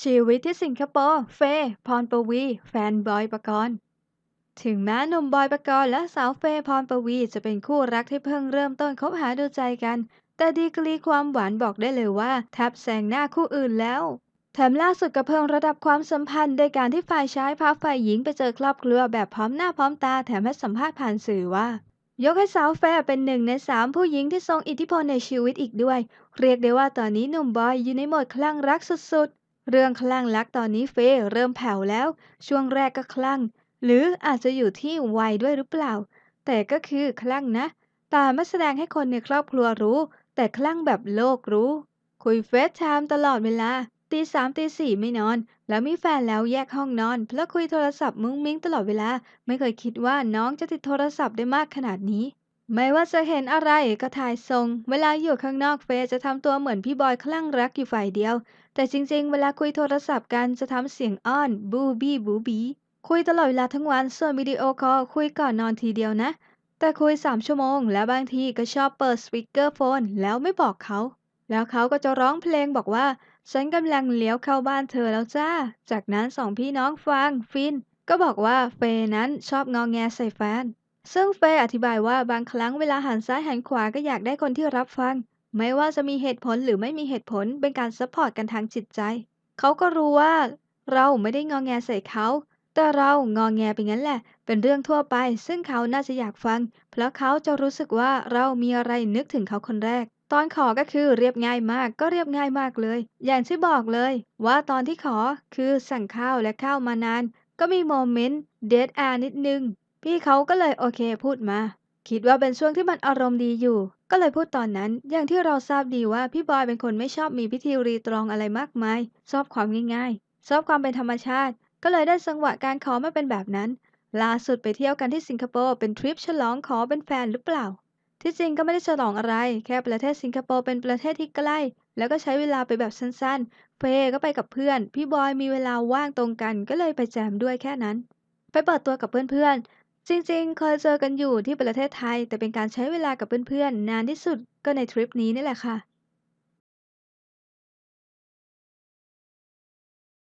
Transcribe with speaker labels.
Speaker 1: ชีวิตที่สิงคโปร์ เฟย์พรปวี แฟนบอยปกรณ์ ถึงแม้หนุ่มบอยปกรณ์และสาวเฟย์พรปวี จะเป็นคู่รักที่เพิ่งเริ่มต้นคบหาดูใจกัน แต่ดีกรีความหวานบอกได้เลยว่าแทบแซงหน้าคู่อื่นแล้ว แถมล่าสุดก็เพิ่มระดับความสัมพันธ์โดยการที่ฝ่ายชายพาฝ่ายหญิงไปเจอครอบครัวแบบพร้อมหน้าพร้อมตาแถมให้สัมภาษณ์ผ่านสื่อว่ายกให้สาวเฟย์เป็นหนึ่งในสามผู้หญิงที่ทรงอิทธิพลในชีวิตอีกด้วย เรียกได้ว่าตอนนี้หนุ่มบอยอยู่ในโหมดคลั่งรักสุด เรื่องคลั่งรักตอนนี้เฟยเริ่มแผ่วแล้ว ช่วงแรกก็คลั่ง หรืออาจจะอยู่ที่วัยด้วยหรือเปล่า แต่ก็คือคลั่งนะ ตาไม่แสดงให้คนในครอบครัวรู้ แต่คลั่งแบบโลกรู้ คุยเฟซไทม์ตลอดเวลาตีสามตีสี่ไม่นอน แล้วมีแฟนแล้วแยกห้องนอนเพราะคุยโทรศัพท์มุ้งมิ้งตลอดเวลา ไม่เคยคิดว่าน้องจะติดโทรศัพท์ได้มากขนาดนี้ ไม่ว่าจะเห็นอะไรก็ถ่ายทรงเวลาอยู่ข้างนอกเฟยจะทำตัวเหมือนพี่บอยคลั่งรักอยู่ฝ่ายเดียว แต่จริงๆ เวลาคุยโทรศัพท์กันจะทำเสียงอ้อน บูบี้บูบี คุยตลอดเวลาทั้งวัน ส่วนวิดีโอคอลคุยก่อนนอนทีเดียวนะ แต่คุย 3 ชั่วโมง แล้วบางทีก็ชอบเปิดสปีกเกอร์โฟนแล้วไม่บอกเขา แล้วเขาก็จะร้องเพลงบอกว่า ฉันกำลังเลี้ยวเข้าบ้านเธอแล้วจ้า จากนั้นสองพี่น้องฟังฟิน ก็บอกว่าเฟยนั้นชอบงองแงใส่แฟน ซึ่งเฟย์อธิบายว่าบางครั้งเวลาหันซ้ายหันขวาก็อยากได้คนที่รับฟัง ไม่ว่าจะมีเหตุผลหรือไม่มีเหตุผลเป็นการซัพพอร์ตกันทางจิตใจ เขาก็รู้ว่าเราไม่ได้งองแงใส่เขา แต่เรางองแงไปงั้นแหละ เป็นเรื่องทั่วไป ซึ่งเขาน่าจะอยากฟัง เพราะเขาจะรู้สึกว่าเรามีอะไรนึกถึงเขาคนแรก ตอนขอก็คือเรียบง่ายมากก็เรียบง่ายมากเลย อย่างที่บอกเลย ว่าตอนที่ขอคือสั่งข้าวและข้าวมานาน ก็มีโมเมนต์เดทอานิดนึง พี่เขาก็เลยโอเคพูดมา คิดว่าเป็นช่วงที่มันอารมณ์ดีอยู่ ก็เลยพูดตอนนั้น อย่างที่เราทราบดีว่าพี่บอยเป็นคนไม่ชอบมีพิธีรีตรองอะไรมากมาย ชอบความง่ายๆ ชอบความเป็นธรรมชาติ ก็เลยได้จังหวะการขอมาเป็นแบบนั้น ล่าสุดไปเที่ยวกันที่สิงคโปร์เป็นทริปฉลองขอเป็นแฟนหรือเปล่า ที่จริงก็ไม่ได้ฉลองอะไร แค่ประเทศสิงคโปร์เป็นประเทศที่ใกล้ แล้วก็ใช้เวลาไปแบบสั้นๆ เฟย์ก็ไปกับเพื่อน พี่บอยมีเวลาว่างตรงกัน ก็เลยไปแจมด้วยแค่นั้น ไปเปิดตัวกับเพื่อนๆ จริง ๆ เคยเจอกันอยู่ที่ประเทศไทย แต่เป็นการใช้เวลากับเพื่อน ๆ นานที่สุดก็ในทริปนี้นี่แหละค่ะ